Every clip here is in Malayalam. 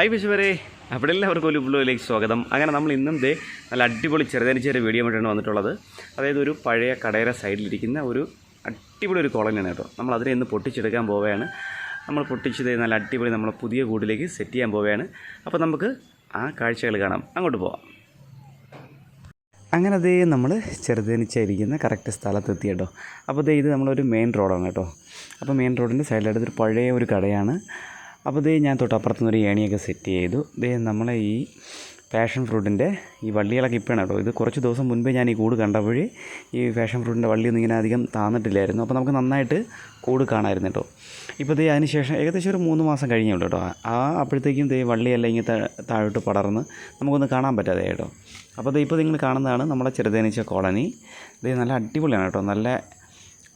ഹായ് വിശുവരെ അവിടെ എല്ലാവർക്കും ഒരു ബ്ലൂയിലേക്ക് സ്വാഗതം. അങ്ങനെ നമ്മൾ ഇന്നും ദേ നല്ല അടിപൊളി ചെറുതനിച്ചൊരു വീഡിയോ ആയിട്ടാണ് വന്നിട്ടുള്ളത്. അതായത് ഒരു പഴയ കടയുടെ സൈഡിലിരിക്കുന്ന ഒരു അടിപൊളി ഒരു കോളനിയാണ് കേട്ടോ. നമ്മൾ അതിനെ ഇന്ന് പൊട്ടിച്ചെടുക്കാൻ പോവുകയാണ്. നമ്മൾ പൊട്ടിച്ചത് നല്ല അടിപൊളി നമ്മളെ പുതിയ കൂടിലേക്ക് സെറ്റ് ചെയ്യാൻ പോവുകയാണ്. അപ്പോൾ നമുക്ക് ആ കാഴ്ചകൾ കാണാം. അങ്ങോട്ട് പോവാം. അങ്ങനെ അതേ നമ്മൾ ചെറുതനിച്ചായിരിക്കുന്ന കറക്റ്റ് സ്ഥലത്തെത്തി കേട്ടോ. അപ്പോൾ അതേ ഇത് നമ്മളൊരു മെയിൻ റോഡാണ് കേട്ടോ. അപ്പോൾ മെയിൻ റോഡിന്റെ സൈഡിലായിട്ട് ഒരു പഴയ ഒരു കടയാണ്. അപ്പോൾ ദേ ഞാൻ തൊട്ടപ്പുറത്തുനിന്ന് ഒരു ഏണിയൊക്കെ സെറ്റ് ചെയ്തു. ദേ നമ്മളെ ഈ പാഷൻ ഫ്രൂട്ടിന്റെ ഈ വള്ളികളൊക്കെ ഇപ്പോഴാണ് കേട്ടോ. ഇത് കുറച്ച് ദിവസം മുൻപേ ഞാൻ ഈ കൂട് കണ്ടപ്പോഴേ ഈ പാഷൻ ഫ്രൂട്ടിന്റെ വള്ളിയൊന്നും ഇങ്ങനെ അധികം താന്നിട്ടില്ലായിരുന്നു. അപ്പോൾ നമുക്ക് നന്നായിട്ട് കൂട് കാണാമായിരുന്നു കേട്ടോ. ഇപ്പോൾ ദേ അതിന് ശേഷം ഏകദേശം ഒരു മൂന്ന് മാസം കഴിഞ്ഞേ ഉള്ളൂ കേട്ടോ. ആ അപ്പോഴത്തേക്കും ദേ വള്ളിയെല്ലാം ഇങ്ങനെ താഴോട്ട് പടർന്ന് നമുക്കൊന്ന് കാണാൻ പറ്റാതെ കേട്ടോ. അപ്പോൾ ദേ ഇപ്പോൾ നിങ്ങൾ കാണുന്നതാണ് നമ്മുടെ ചെറുതേനീച്ച കോളനി. ദേ നല്ല അടിപൊളിയാണ് കേട്ടോ. നല്ല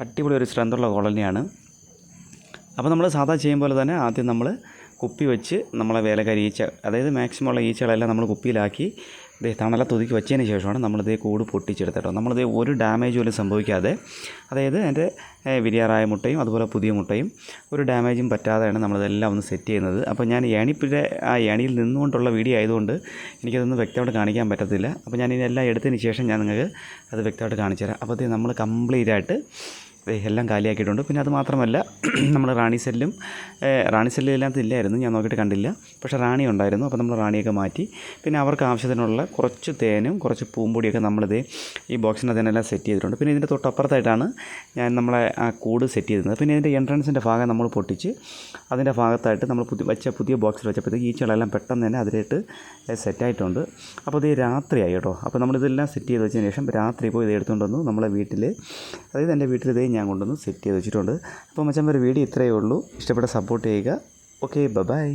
അടിപൊളി ഒരു സ്ട്രെങ്തുള്ള കോളനിയാണ്. അപ്പോൾ നമ്മൾ സാധാ ചെയ്യും പോലെ തന്നെ ആദ്യം നമ്മൾ കുപ്പി വെച്ച് നമ്മളെ വേലക്കാരി ഈച്ച അതായത് മാക്സിമം ഉള്ള ഈച്ചകളെല്ലാം നമ്മൾ കുപ്പിയിലാക്കി ഇതേ തണല ഒതുക്കി വെച്ചതിന് ശേഷമാണ് നമ്മളിതേ കൂട് പൊട്ടിച്ചെടുത്തട്ടോ നമ്മളിത് ഒരു ഡാമേജ് പോലും സംഭവിക്കാതെ അതായത് എന്റെ വിരിയാറായ മുട്ടയും അതുപോലെ പുതിയ മുട്ടയും ഒരു ഡാമേജും പറ്റാതെയാണ് നമ്മളിതെല്ലാം ഒന്ന് സെറ്റ് ചെയ്യുന്നത്. അപ്പോൾ ഞാൻ ഏണിപ്പിന്റെ ആ ഏണിയിൽ നിന്നുകൊണ്ടുള്ള വീഡിയോ ആയതുകൊണ്ട് എനിക്കതൊന്നും വ്യക്തമായിട്ട് കാണിക്കാൻ പറ്റത്തില്ല. അപ്പോൾ ഞാൻ ഇതിനെല്ലാം എടുത്തതിന് ശേഷം ഞാൻ നിങ്ങൾക്ക് അത് വ്യക്തമായിട്ട് കാണിച്ചു തരാം അപ്പോൾ നമ്മൾ കംപ്ലീറ്റ് ആയിട്ട് എല്ലാം കാലിയാക്കിയിട്ടുണ്ട്. പിന്നെ അത് മാത്രമല്ല നമ്മൾ റാണി സെല്ലും റാണി സെല്ല് ഇതിനകത്ത് ഇല്ലായിരുന്നു ഞാൻ നോക്കിയിട്ട് കണ്ടില്ല. പക്ഷേ റാണി ഉണ്ടായിരുന്നു അപ്പോൾ നമ്മൾ റാണിയൊക്കെ മാറ്റി. പിന്നെ അവർക്ക് ആവശ്യത്തിനുള്ള കുറച്ച് തേനും കുറച്ച് പൂമ്പൊടിയൊക്കെ നമ്മളിത് ഈ ബോക്സിനകത്ത് തന്നെ എല്ലാം സെറ്റ് ചെയ്തിട്ടുണ്ട്. പിന്നെ ഇതിന്റെ തൊട്ടപ്പുറത്തായിട്ടാണ് ഞാൻ നമ്മളെ ആ കൂട് സെറ്റ് ചെയ്തിരുന്നത്. പിന്നെ ഇതിന്റെ എൻട്രൻസിന്റെ ഭാഗം നമ്മൾ പൊട്ടിച്ച് അതിന്റെ ഭാഗത്തായിട്ട് നമ്മൾ പുതിയ വെച്ച പുതിയ ബോക്സിൽ വെച്ചപ്പോഴത്തേക്ക് ഈച്ചകളെല്ലാം പെട്ടെന്ന് തന്നെ അതിലായിട്ട് സെറ്റായിട്ടുണ്ട്. അപ്പോൾ ഇത് രാത്രിയായി കേട്ടോ. അപ്പോൾ നമ്മളിതെല്ലാം സെറ്റ് ചെയ്ത് വെച്ചതിന് ശേഷം രാത്രി പോയി ഇത് എടുത്തുകൊണ്ട് വന്നു നമ്മളെ വീട്ടിൽ. അതായത് എന്റെ വീട്ടിൽ ഇതേ ഞാൻ കൊണ്ടുവന്ന് സെറ്റ് ചെയ്ത് വെച്ചിട്ടുണ്ട്. അപ്പോൾ മച്ചാൻ ഒരു വീഡിയോ ഇത്രയേ ഉള്ളൂ. ഇഷ്ടപ്പെട്ട സപ്പോർട്ട് ചെയ്യുക. Okay bye